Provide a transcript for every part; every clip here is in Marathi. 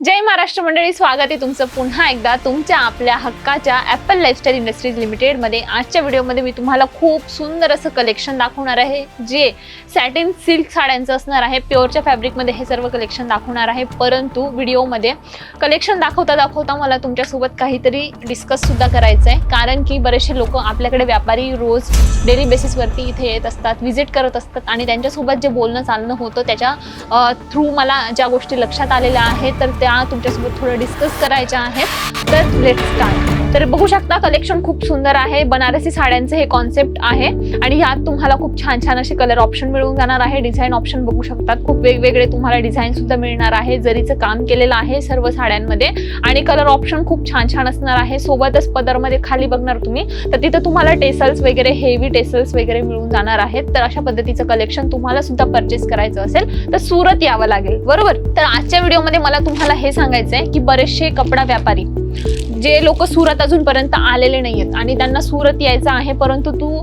जय महाराष्ट्र मंडळी स्वागत आहे तुमचं पुन्हा एकदा तुमच्या आपल्या हक्काच्या ॲपल लाईफस्टाईल इंडस्ट्रीज लिमिटेडमध्ये आजच्या व्हिडिओमध्ये मी तुम्हाला खूप सुंदर असं कलेक्शन दाखवणार आहे जे सॅटिन सिल्क साड्यांचं असणार आहे. प्युअरच्या फॅब्रिकमध्ये हे सर्व कलेक्शन दाखवणार आहे. परंतु व्हिडिओमध्ये कलेक्शन दाखवता दाखवता मला तुमच्यासोबत काहीतरी डिस्कससुद्धा करायचं आहे कारण की बरेचसे लोक आपल्याकडे व्यापारी रोज डेली बेसिसवरती इथे येत असतात व्हिजिट करत असतात आणि त्यांच्यासोबत जे बोलणं चालणं होतं त्याच्या थ्रू मला ज्या गोष्टी लक्षात आलेल्या आहेत तर त्या तुमच्यासोबत थोडं डिस्कस करायच्या आहेत तर लेट स्टार्ट तर बघू शकता कलेक्शन खूप सुंदर आहे. बनारसी साड्यांचं हे कॉन्सेप्ट आहे. आणि यात तुम्हाला खूप छान छान असे कलर ऑप्शन मिळून जाणार आहे. डिझाईन ऑप्शन बघू शकतात. खूप वेगवेगळे तुम्हाला डिझाईन सुद्धा मिळणार आहे. जरीचं काम केलेलं आहे सर्व साड्यांमध्ये. आणि कलर ऑप्शन खूप छान छान असणार आहे. सोबतच पदरमध्ये खाली बघणार तुम्ही. तर तिथं तुम्हाला टेसल्स वगैरे हेवी टेसल्स वगैरे मिळून जाणार आहेत. तर अशा पद्धतीचं कलेक्शन तुम्हाला सुद्धा परचेस करायचं असेल तर सुरत यावं लागेल. बरोबर? तर आजच्या व्हिडिओमध्ये मला तुम्हाला हे सांगायचं आहे की बरेचसे कपडा व्यापारी जे लोक सुरत अजूनपर्यंत आलेले नाही आहेत आणि त्यांना सुरत यायचं आहे परंतु तू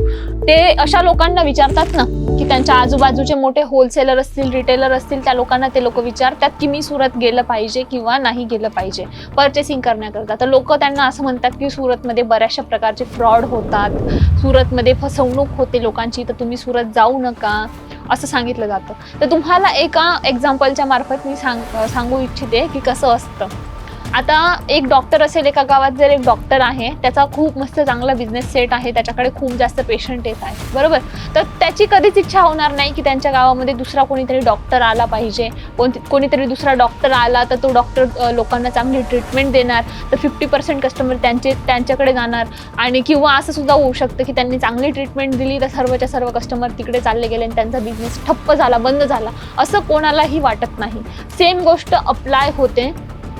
ते अशा लोकांना विचारतात ना की त्यांच्या आजूबाजूचे मोठे होलसेलर असतील रिटेलर असतील त्या लोकांना ते लोक विचारतात की मी सुरत गेलं पाहिजे किंवा नाही गेलं पाहिजे परचेसिंग करण्याकरता. तर लोक त्यांना असं म्हणतात की सुरतमध्ये बऱ्याचशा प्रकारचे फ्रॉड होतात सुरतमध्ये फसवणूक होते लोकांची तर तुम्ही सुरत जाऊ नका असं सांगितलं जातं. तर तुम्हाला एका एक्झाम्पलच्या मार्फत मी सांग सांगू इच्छिते की कसं असतं. आता एक डॉक्टर असेल एका गावात जर एक डॉक्टर आहे त्याचा खूप मस्त चांगला बिझनेस सेट आहे त्याच्याकडे खूप जास्त पेशंट येत आहे बरोबर? तर त्याची कधीच इच्छा होणार नाही की त्यांच्या गावामध्ये दुसरा कोणीतरी डॉक्टर आला पाहिजे. कोणती कोणीतरी दुसरा डॉक्टर आला तर तो डॉक्टर लोकांना चांगली ट्रीटमेंट देणार. तर फिफ्टी पर्सेंट कस्टमर त्यांचे त्यांच्याकडे जाणार. आणि किंवा असं सुद्धा होऊ शकतं की त्यांनी चांगली ट्रीटमेंट दिली तर सर्वच्या सर्व कस्टमर तिकडे चालले गेले आणि त्यांचा बिझनेस ठप्प झाला बंद झाला. असं कोणालाही वाटत नाही. सेम गोष्ट अप्लाय होते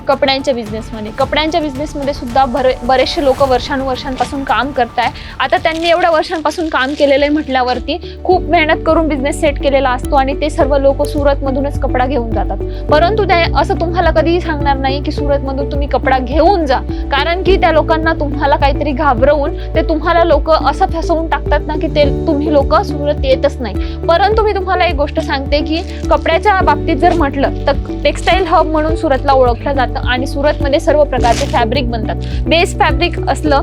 कपड्यांच्या बिझनेसमध्ये कपड्यांच्या बिझनेसमध्ये सुद्धा बरे बरेचसे लोक वर्षानुवर्षांपासून काम करत आहे आता त्यांनी एवढ्या वर्षांपासून काम केलेलं आहे म्हटल्यावरती खूप मेहनत करून बिझनेस सेट केलेला असतो आणि ते सर्व लोक सुरतमधूनच कपडा घेऊन जातात. परंतु त्या असं तुम्हाला कधीही सांगणार नाही की सुरतमधून तुम्ही कपडा घेऊन जा. कारण की त्या लोकांना तुम्हाला काहीतरी घाबरवून ते तुम्हाला लोक असं फसवून टाकतात ना की ते तुम्ही लोक सुरत येतच नाही. परंतु मी तुम्हाला एक गोष्ट सांगते की कपड्याच्या बाबतीत जर म्हटलं तर टेक्स्टाईल हब म्हणून सुरतला ओळखलं जातं. आणि सुरतमध्ये सर्व प्रकारचे फॅब्रिक बनतात. बेस फॅब्रिक असलं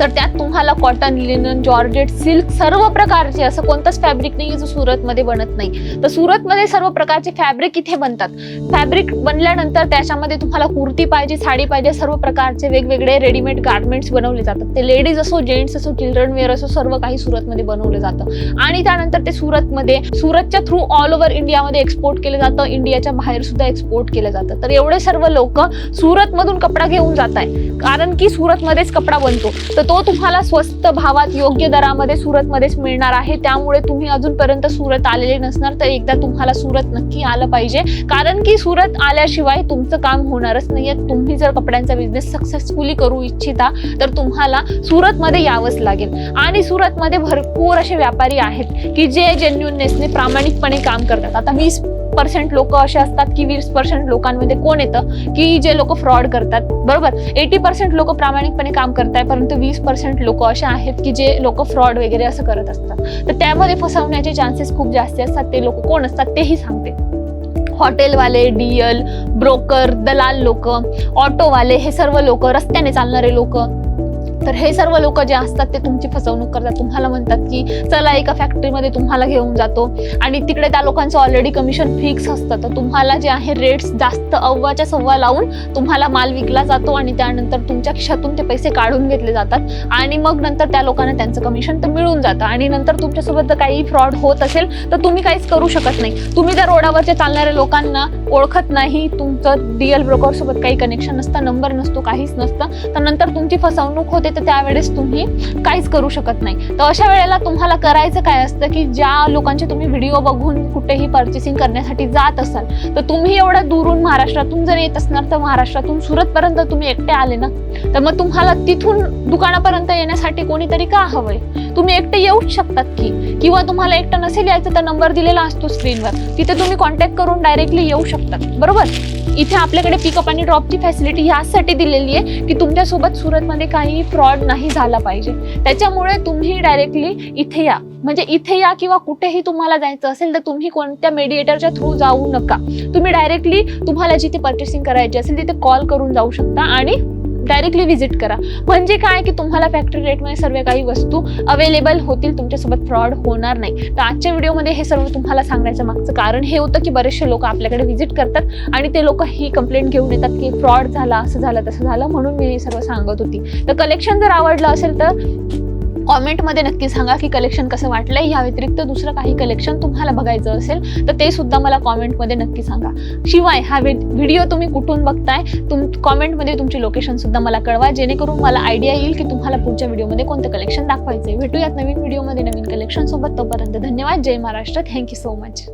तर त्यात तुम्हाला कॉटन लिनन जॉर्जेट सिल्क सर्व प्रकारचे असं कोणतंच फॅब्रिक नाही जो सुरतमध्ये बनत नाही. तर सुरतमध्ये सर्व प्रकारचे फॅब्रिक इथे बनतात. फॅब्रिक बनल्यानंतर त्याच्यामध्ये तुम्हाला कुर्ती पाहिजे साडी पाहिजे सर्व प्रकारचे वेगवेगळे रेडीमेड गार्मेंट्स बनवले जातात. ते लेडीज असो जेंट्स असो चिल्ड्रन वेअर असो सर्व काही सुरतमध्ये बनवलं जातं. आणि त्यानंतर ते सुरतमध्ये सुरतच्या थ्रू ऑल ओव्हर इंडियामध्ये एक्सपोर्ट केलं जातं. इंडियाच्या बाहेर सुद्धा एक्सपोर्ट केलं जातं. तर एवढे सर्व लोक सुरतमधून कपडा घेऊन जात आहे कारण की सुरतमध्येच कपडा बनतो. तर तो तुम्हाला स्वस्त भावात योग्य दरामध्ये सुरतमध्येच मिळणार आहे. त्यामुळे तुम्ही अजूनपर्यंत सुरत आलेले नसणार तर एकदा तुम्हाला सुरत नक्की आलं पाहिजे. कारण की सुरत आल्याशिवाय तुमचं काम होणारच नाहीये. तुम्ही जर कपड्यांचा बिझनेस सक्सेसफुली करू इच्छिता तर तुम्हाला सुरतमध्ये यावंच लागेल. आणि सुरतमध्ये भरपूर असे व्यापारी आहेत की जे जेन्युननेसने प्रामाणिकपणे काम करतात. आता मी पर्सेंट लोक असे असतात की वीस पर्सेंट लोकांमध्ये कोण येतं? की जे लोक फ्रॉड करतात. बरोबर? एटी पर्सेंट लोक प्रामाणिकपणे काम करतात परंतु वीस पर्सेंट लोक असे आहेत की जे लोक फ्रॉड वगैरे असं करत असतात. तर त्यामध्ये फसवण्याचे चान्सेस खूप जास्त असतात. ते लोक कोण असतात? तेही सांगते. हॉटेलवाले डीएल ब्रोकर दलाल लोक ऑटोवाले हे सर्व लोक रस्त्याने चालणारे लोक तर हे सर्व लोक जे असतात ते तुमची फसवणूक करतात. तुम्हाला म्हणतात की चला एका फॅक्टरीमध्ये तुम्हाला घेऊन जातो. आणि तिकडे त्या लोकांचं ऑलरेडी कमिशन फिक्स असतं. तर तुम्हाला जे आहे रेट्स जास्त अव्वाच्या सव्वा लावून तुम्हाला माल विकला जातो आणि त्यानंतर तुमच्या खिशातून ते पैसे काढून घेतले जातात. आणि मग नंतर त्या लोकांना त्यांचं कमिशन तर मिळून जातं. आणि नंतर तुमच्यासोबत जर काही फ्रॉड होत असेल तर तुम्ही काहीच करू शकत नाही. तुम्ही त्या रोडावरच्या चालणाऱ्या लोकांना ओळखत नाही तुमचं डीएल ब्रोकरसोबत काही कनेक्शन नसतं नंबर नसतो काहीच नसतं तर नंतर तुमची फसवणूक होते तर त्यावेळेस तुम्ही काहीच करू शकत नाही. तर अशा वेळेला तुम्हाला करायचं काय असतं की ज्या लोकांचे तुम्ही व्हिडिओ बघून कुठेही पर्चेसिंग करण्यासाठी जात असाल तर तुम्ही एवढ्या दुरून महाराष्ट्रातून जर येत असणार तर महाराष्ट्रातून सुरतपर्यंत तुम्ही एकटे आले ना तर मग तुम्हाला तिथून दुकानापर्यंत येण्यासाठी कोणीतरी का हवंय? तुम्ही एकटे येऊच शकतात की किंवा तुम्हाला एकटं नसेल यायचं तर नंबर दिलेला असतो स्क्रीनवर तिथे तुम्ही कॉन्टॅक्ट करून डायरेक्टली येऊ शकतात. बरोबर? इथे आपल्याकडे पिकअप आणि ड्रॉपची फॅसिलिटी यासाठी दिलेली आहे की तुमच्यासोबत सुरतमध्ये काही फ्रॉड फ्रॉड नाही झाला पाहिजे. त्याच्यामुळे तुम्ही डायरेक्टली इथे या. म्हणजे इथे या किंवा कुठेही तुम्हाला जायचं असेल तर तुम्ही कोणत्या मेडिएटरच्या थ्रू जाऊ नका. तुम्ही डायरेक्टली तुम्हाला जिथे पर्चेसिंग करायची असेल तिथे कॉल करून जाऊ शकता आणि डायरेक्टली व्हिजिट करा. म्हणजे काय की तुम्हाला फॅक्टरी रेटमध्ये सर्व काही वस्तू अवेलेबल होतील तुमच्यासोबत फ्रॉड होणार नाही. तर आजच्या व्हिडिओमध्ये हे सर्व तुम्हाला सांगण्याचं मागचं कारण हे होतं की बरेचसे लोक आपल्याकडे व्हिजिट करतात आणि ते लोक ही कंप्लेंट घेऊन येतात की फ्रॉड झाला असं झालं तसं झालं म्हणून मी हे सर्व सांगत होती. तर कलेक्शन जर आवडलं असेल तर कॉमेंटमध्ये नक्की सांगा की कलेक्शन कसं वाटलंय. या व्यतिरिक्त दुसरं काही कलेक्शन तुम्हाला बघायचं असेल तर ते सुद्धा मला कॉमेंटमध्ये नक्की सांगा. शिवाय हा व्हिडिओ तुम्ही कुठून बघताय तुम कॉमेंटमध्ये तुमची लोकेशन सुद्धा मला कळवा जेणेकरून मला आयडिया येईल की तुम्हाला पुढच्या व्हिडिओमध्ये कोणतं कलेक्शन दाखवायचंय. भेटूयात नवीन व्हिडिओमध्ये नवीन कलेक्शन सोबत. तोपर्यंत धन्यवाद. जय Maharashtra. Thank you so much